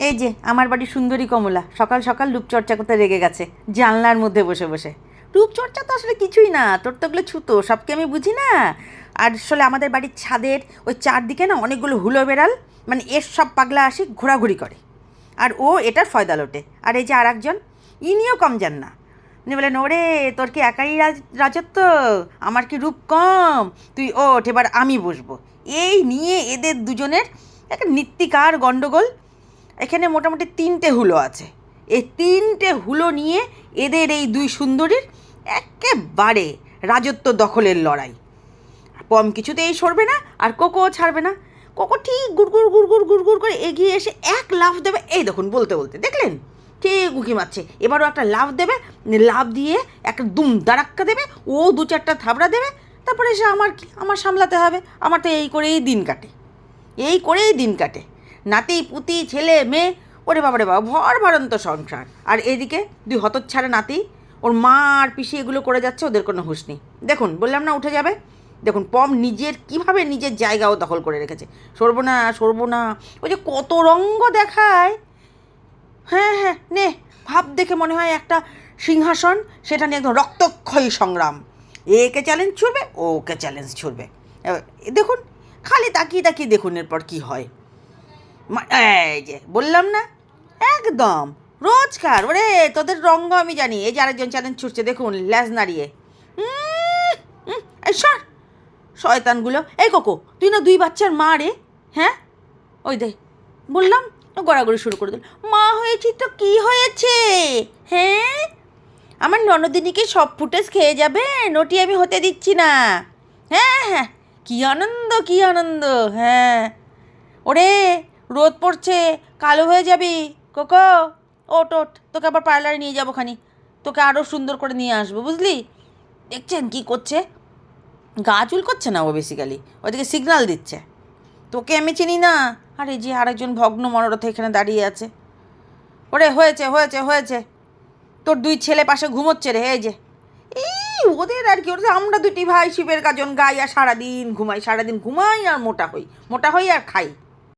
এই যে, আমার বাড়ি সুন্দরী কমলা। সকাল সকাল রূপচর্চা করতে রেগে গেছে, জানলার মধ্যে বসে বসে। রূপচর্চা তো আসলে কিছুই না, তোর তো ওগুলো ছুতো, সবকে আমি বুঝি না। আর আসলে আমাদের বাড়ির ছাদের ওই চারদিকে না অনেকগুলো হুলো বেড়াল মানে এর সব পাগলা আসি ঘোরাঘুরি করে। আর ও এটার ফয়দা লোটে। আর এই যে আর একজন ইনিও কম যান না। উনি বলেন, ওরে, তোর কি একাই রাজ- রাজত্ব? আমার কি রূপ কম? তুই ওঠ, এবার আমি বসবো। এই নিয়ে এদের দুজনের একটা নিত্যিকার গণ্ডগোল এখানে মোটামুটি তিনটে হুলো আছে। এই তিনটে হুলো নিয়ে এদের এই দুই সুন্দরীর একেবারে রাজত্ব দখলের লড়াই। পম কিছুতেই সরবে না আর কোকো ছাড়বে না। কোকো ঠিক গুড়গুড় গুড়গুড় গুড়গুড় করে এগিয়ে এসে এক লাফ দেবে। এই দেখুন, বলতে বলতে, দেখলেন? ঠিক উঁকি মারছে। এবারও একটা লাফ দেবে, লাফ দিয়ে একটা দুম দাঁড়াক্কা দেবে, ও দু চারটা থাবড়া দেবে। তারপরে এসে আমার কি? আমার সামলাতে হবে। আমার তো এই করেই দিন কাটে। এই করেই দিন কাটে। নাতি, পুতি, ছেলে, মেয়ে, ওরে বাবারে বাবা, ভর ভরন্ত সংসার। আর এদিকে দুই হতচ্ছাড়া নাতি, ওর মা আর পিসি এগুলো করে যাচ্ছে, ওদের কোনো হুঁশ নেই। দেখুন, বললাম না উঠে যাবে? দেখুন, পম নিজের, কীভাবে নিজের জায়গাও দখল করে রেখেছে? সরবো না সরবো না ওই যে কত রঙ্গ দেখায়। হ্যাঁ হ্যাঁ নে, ভাব দেখে মনে হয় একটা সিংহাসন, সেটা নিয়ে একদম রক্তক্ষয়ী সংগ্রাম। একে চ্যালেঞ্জ ছুড়বে, ওকে চ্যালেঞ্জ ছুড়বে। দেখুন, খালি তাকিয়ে তাকিয়ে দেখুন এরপর কি হয়। এই যে, বললাম না? একদম। রোজকার ওরে, তোদের রঙ্গ আমি জানি। এই যে আরেকজন চ্যালেঞ্জ ছুটছে, দেখুন, ল্যাজ নাড়িয়ে। এই সর। শয়তানগুলো। এই কোকো, তুই না দুই বাচ্চার মা রে? হ্যাঁ? ওই দে, বললাম গড়াগড়ি শুরু করে দিল। মা হয়েছি তো কি হয়েছে? হ্যাঁ? আমার ননদিনীকে সব ফুটেজ খেয়ে যাবে নটি আমি হতে দিচ্ছি না। হ্যাঁ হ্যাঁ। কী আনন্দ কী আনন্দ। হ্যাঁ। ওরে রোদ পড়ছে, কালো হয়ে যাবি। কোকো ওট ওট তোকে আবার পার্লারে নিয়ে যাব খানি। তোকে আরও সুন্দর করে নিয়ে আসব, বুঝলি? দেখছেন কি করছে? গা চুল করছে না ও বেসিক্যালি ওদিকে সিগনাল দিচ্ছে। তোকে আমি চিনি না। আর যে আরেকজন ভগ্ন মনোরথ এখানে দাঁড়িয়ে আছে। ওরে, হয়েছে হয়েছে হয়েছে। তোর দুই ছেলে পাশে ঘুমোচ্ছে রে, এই যে। এই ওদের আর কি, ওদের আমরা দুটি ভাই শিবের গাজন গাই আর সারাদিন ঘুমাই সারাদিন ঘুমাই আর মোটা হই। মোটা হই আর খাই।